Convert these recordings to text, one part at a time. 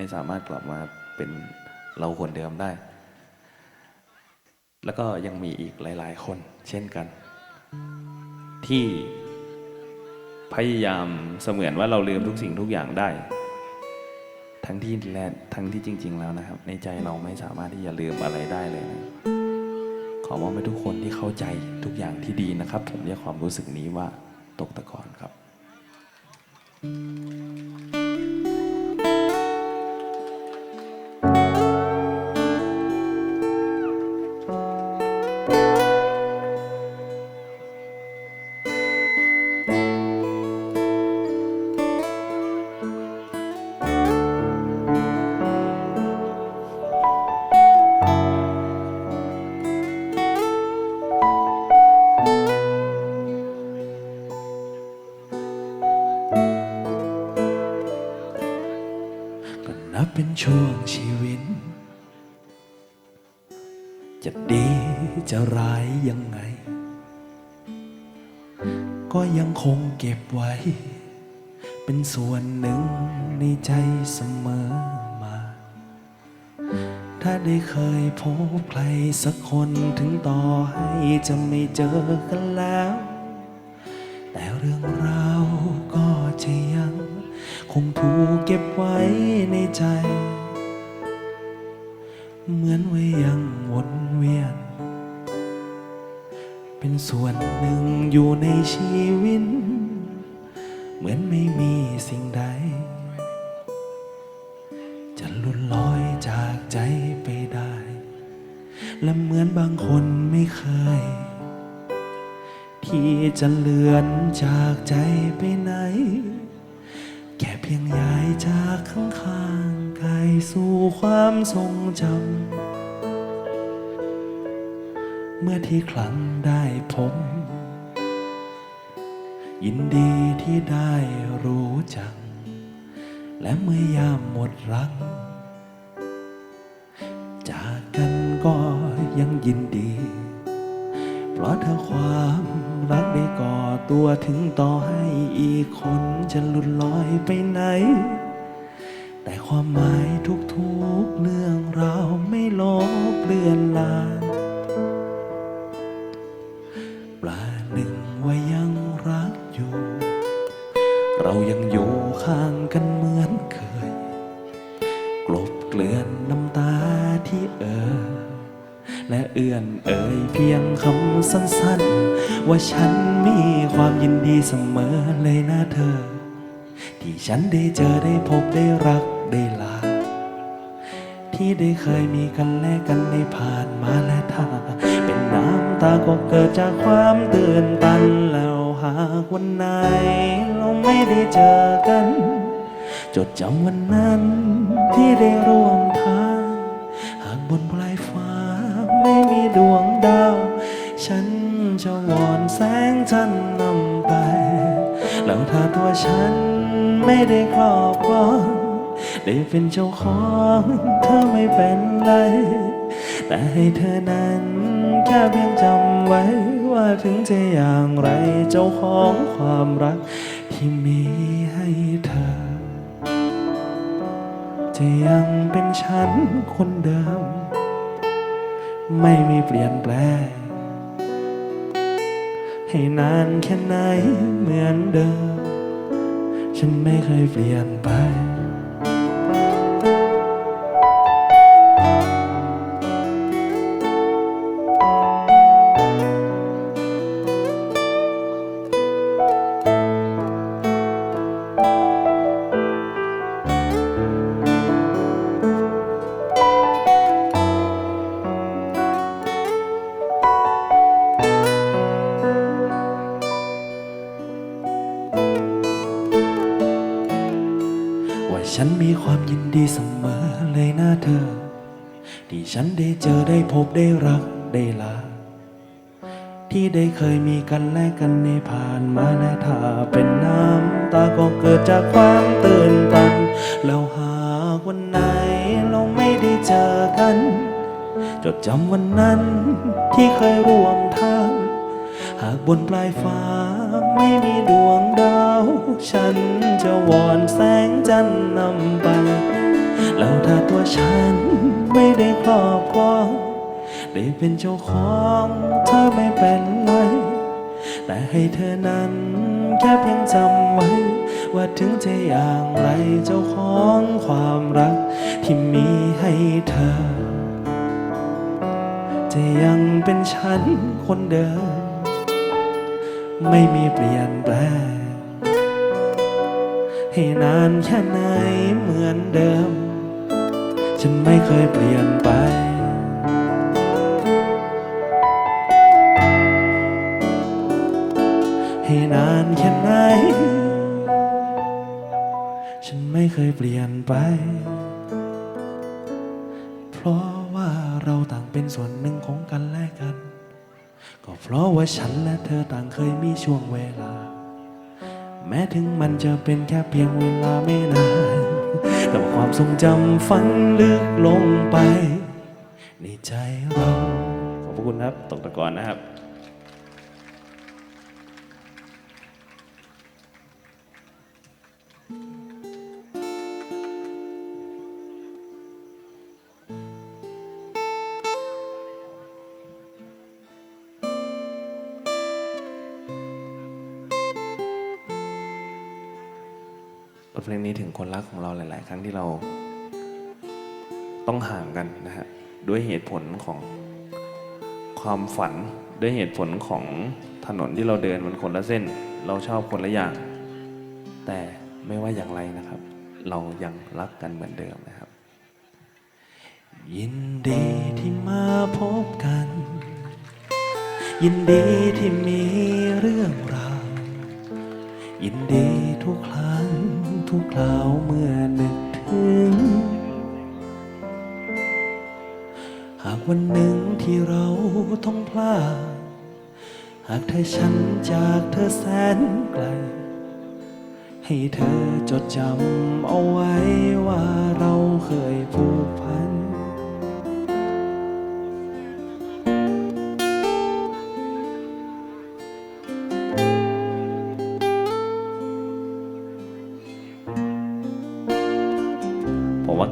ไม่สามารถกลับมาเป็นเราคนเดิมได้ แล้วก็ยังมีอีกหลาย ๆ คนเช่นกัน ที่พยายามเสมือนว่าเราลืมทุกสิ่งทุกอย่างได้ ทั้งที่แลทั้งที่จริง ๆ แล้วนะครับ ในใจเราไม่สามารถที่จะลืมอะไรได้เลยนะขอมอบให้ทุกคนที่เข้าใจทุกอย่างที่ดีนะครับ ผมเรียกความรู้สึกนี้ว่าตกตะกอนครับ ก็ยังคงเก็บไว้ เป็นส่วนหนึ่งในใจเสมอมา ถ้าได้เคยพบใครสักคนถึงต่อให้จะไม่เจอกันแล้ว แต่เรื่องราวก็จะยัง คงถูกเก็บไว้ในใจ เหมือนว่ายังวนเวียน เป็นส่วนหนึ่งอยู่ในชีวิต เหมือนไม่มีสิ่งใด จะหลุดลอยจากใจไปได้ และเหมือนบางคนไม่เคย ที่จะเลือนจากใจไปไหน แค่เพียงย้ายจากข้างข้างๆกายสู่ความทรงจำ เมื่อที่ครั้งได้พบยินดีที่ได้รู้จัก และเมื่อยามหมดรัก จากกันก็ยังยินดี เพราะถ้าความรักได้ก่อตัวถึงต่อให้อีกคนจะหลุดลอยไปไหน แต่ความหมายทุกๆเรื่องราวไม่ลบเลือนลา ยังอยู่ข้างกันเหมือนเคย กลบเกลื่อนน้ำตาที่เอ่อและเอื่อนเอ่ยเพียงคำสั้นๆ ว่าฉันมีความยินดีเสมอเลยนะเธอ ที่ฉันได้เจอได้พบได้รักได้ลา ที่ได้เคยมีกันและกันในผ่านมาและถ้าเป็นน้ำตา ก็เกิดจากความตื่นตัน แล้วหากวันไหนเราไม่ได้เจอกัน จดจำวันนั้นที่ได้ร่วมทาง หากบนปลายฟ้าไม่มีดวงดาว ฉันจะวอนแสงจันทร์นำไป แล้วถ้าตัวฉันไม่ได้ครอบครองได้เป็นเจ้าของเธอไม่เป็นไร แต่ให้เธอนั้น ค่เพียงจำไว้ว่าถึงจะอย่างไรเจ้าของความรักที่มีให้เธอ จะยังเป็นฉันคนเดิม ไม่มีเปลี่ยนแปลง ให้นานแค่ไหนเหมือนเดิม ฉันไม่เคยเปลี่ยนไป ดีเสมอเลยนะเธอ ที่ฉันได้เจอได้พบได้รักได้ลา ที่ได้เคยมีกันและกันในผ่านมาและถ้าเป็นน้ำตาก็เกิดจากความตื่นตัน แล้วหากวันไหนเราไม่ได้เจอกัน จดจำวันนั้นที่เคยร่วมทาง หากบนปลายฟ้าไม่มีดวงดาว ฉันจะวอนแสงจันทร์นำไป แล้วถ้าตัวฉันไม่ได้ครอบครองได้เป็นเจ้าของเธอไม่เป็นไรแต่ให้เธอนั้นแค่เพียงจำไว้ ว่าถึงจะอย่างไรเจ้าของความรักที่มีให้เธอ จะยังเป็นฉันคนเดิมไม่มีเปลี่ยนแปลงให้นานแค่ไหนเหมือนเดิม ฉันไม่เคยเปลี่ยนไป ให้นานแค่ไหน ฉันไม่เคยเปลี่ยนไป เพราะว่าเราต่างเป็นส่วนหนึ่งของกันและกัน ก็เพราะว่าฉันและเธอต่างเคยมีช่วงเวลา แม้ถึงมันจะเป็นแค่เพียงเวลาไม่นาน แต่ความทรงจำฝังลึกลงไป ในใจเรา ขอบพระคุณครับตกตะกอนนะครับ ทเพลงนี้ถึงคนรักของเราหลาย ๆ ครั้งที่เรา ต้องห่างกันนะฮะด้วยเหตุผลของความฝันด้วยเหตุผลของถนนที่เราเดินมันคนละเส้น เราชอบคนละอย่าง แต่ไม่ว่าอย่างไรนะครับ เรายังรักกันเหมือนเดิมนะครับ ยินดีที่มาพบกัน ยินดีที่มีเรื่องราวยินดีทุกครั้ง ทุกคราวเมื่อนึกถึง หากวันหนึ่งที่เราต้องพลาด หากเธอฉันจากเธอแสนไกล ให้เธอจดจำเอาไว้ว่าเราเคยผูกพัน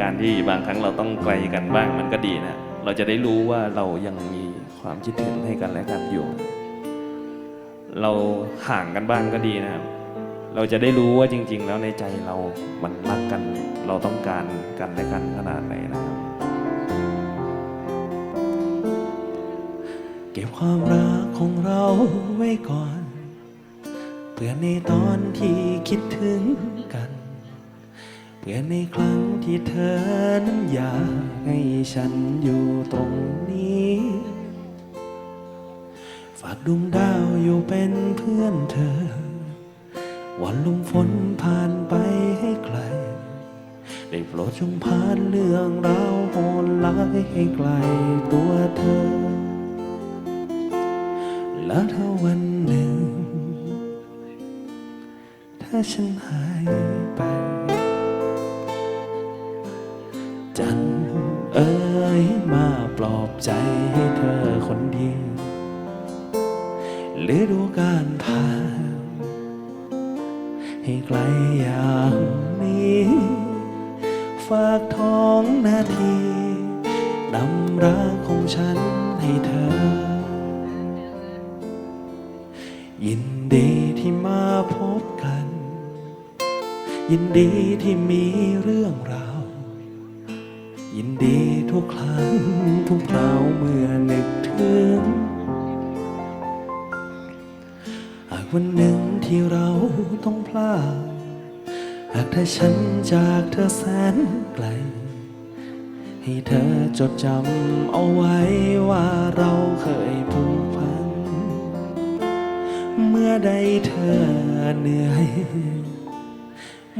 การที่บางครั้งเราต้องไกลกันบ้างมันก็ดีนะ เราจะได้รู้ว่าเรายังมีความคิดถึงให้กันและกันอยู่ เราห่างกันบ้างก็ดีนะครับเราจะได้รู้ว่าจริง ๆ แล้วในใจเรา มันรักกัน เราต้องการกันและกันขนาดไหนนะครับ เก็บความรักของเราไว้ก่อน เพื่อในตอนที่คิดถึง เพื่อในครั้งที่เธอนั้นอยากให้ฉันอยู่ตรงนี้ ฝากดวงดาวอยู่เป็นเพื่อนเธอ วันลมฝนผ่านไปให้ไกล ได้โปรดจงผ่านเรื่องราวโหดร้ายให้ไกลตัวเธอ และถ้าวันหนึ่ง ถ้าฉันหายไป จันทร์เอ๋ยมาปลอบใจให้เธอคนเดียวฤดูการผ่าน ให้ไกลอย่างนี้ ฝากท้องนาทีนำรักของฉันให้เธอ ยินดีที่มาพบกัน ยินดีที่มีเรื่องราว ยินดีทุกครั้งทุกคราวเมื่อนึกถึงหากวันหนึ่งที่เราต้องพลาดหากถ้าฉันจากเธอแสนไกล ให้เธอจดจำเอาไว้ว่าเราเคยผูกพัน เมื่อใดเธอเหนื่อย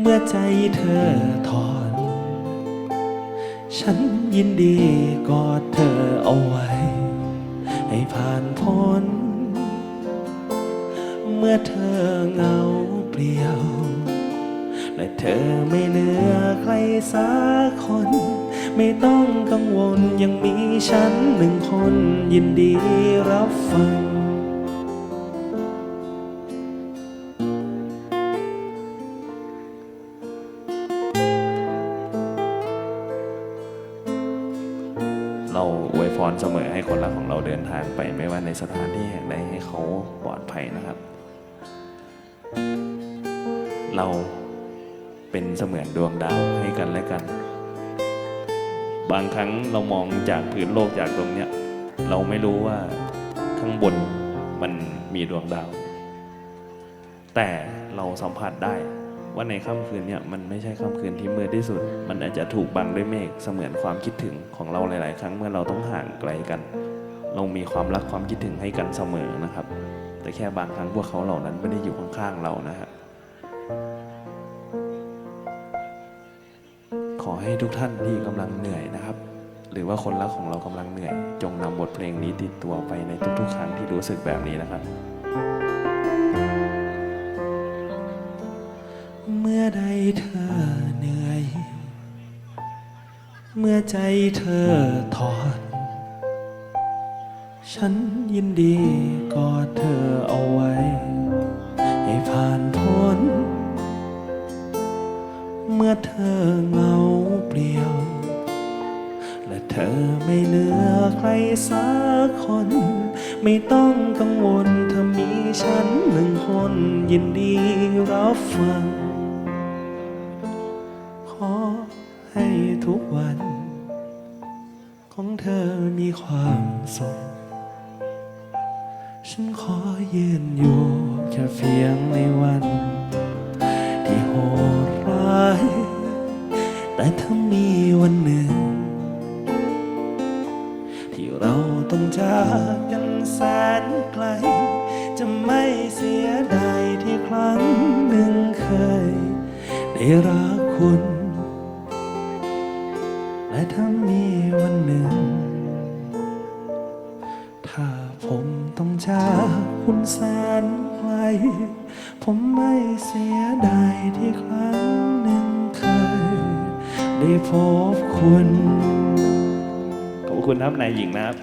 เมื่อใจเธอถอ ฉันยินดีกอดเธอเอาไว้ ให้ผ่านพ้น เมื่อเธอเหงาเปลี่ยว และเธอไม่เหลือใครสักคน ไม่ต้องกังวลยังมีฉันหนึ่งคนยินดีรับฟัง เราอวยพรเสมอให้คนรักของเราเดินทางไป ไม่ว่าในสถานที่แห่งใดให้เขาปลอดภัยนะครับ เราเป็นเสมือนดวงดาวให้กันและกัน บางครั้งเรามองจากพื้นโลกจากตรงเนี้ยเราไม่รู้ว่าข้างบนมันมีดวงดาว แต่เราสัมผัสได้ ว่าในค่ำคืนเนี่ยมันไม่ใช่ค่ำคืนที่มืดที่สุด มันอาจจะถูกบังด้วยเมฆเสมือนความคิดถึงของเราหลาย ๆ ครั้งเมื่อเราต้องห่างไกลกัน เรามีความรักความคิดถึงให้กันเสมอนะครับ แต่แค่บางครั้งพวกเขาเหล่านั้นไม่ได้อยู่ข้างๆเรานะฮะขอให้ทุกท่านที่กำลังเหนื่อยนะครับ หรือว่าคนรักของเรากำลังเหนื่อย จงนำบทเพลงนี้ติดตัวไปในทุกๆ ครั้งที่รู้สึกแบบนี้นะครับ เธอเหนื่อย เมื่อใจเธอถอดฉันยินดีกอดเธอเอาไว้ ให้ผ่านพ้น เมื่อเธอเหงาเปลี่ยว และเธอไม่เหลือใครสักคน ไม่ต้องกังวลถ้ามีฉันหนึ่งคนยินดีรับฟัง มีความสุข ฉันขอยืนอยู่แค่เพียงในวัน ที่โหดร้าย แต่ถ้ามีวันหนึ่ง ที่เราต้องจากกันแสนไกล จะไม่เสียดายที่ครั้งหนึ่งเคย ได้รักคุณและถ้ามีวันหนึ่ง ถ้าผมต้องจากคุณแสนไกล ผมไม่เสียดายที่ครั้งหนึ่งเคย ได้พบคุณ ขอบคุณครับนายหญิงนะครับ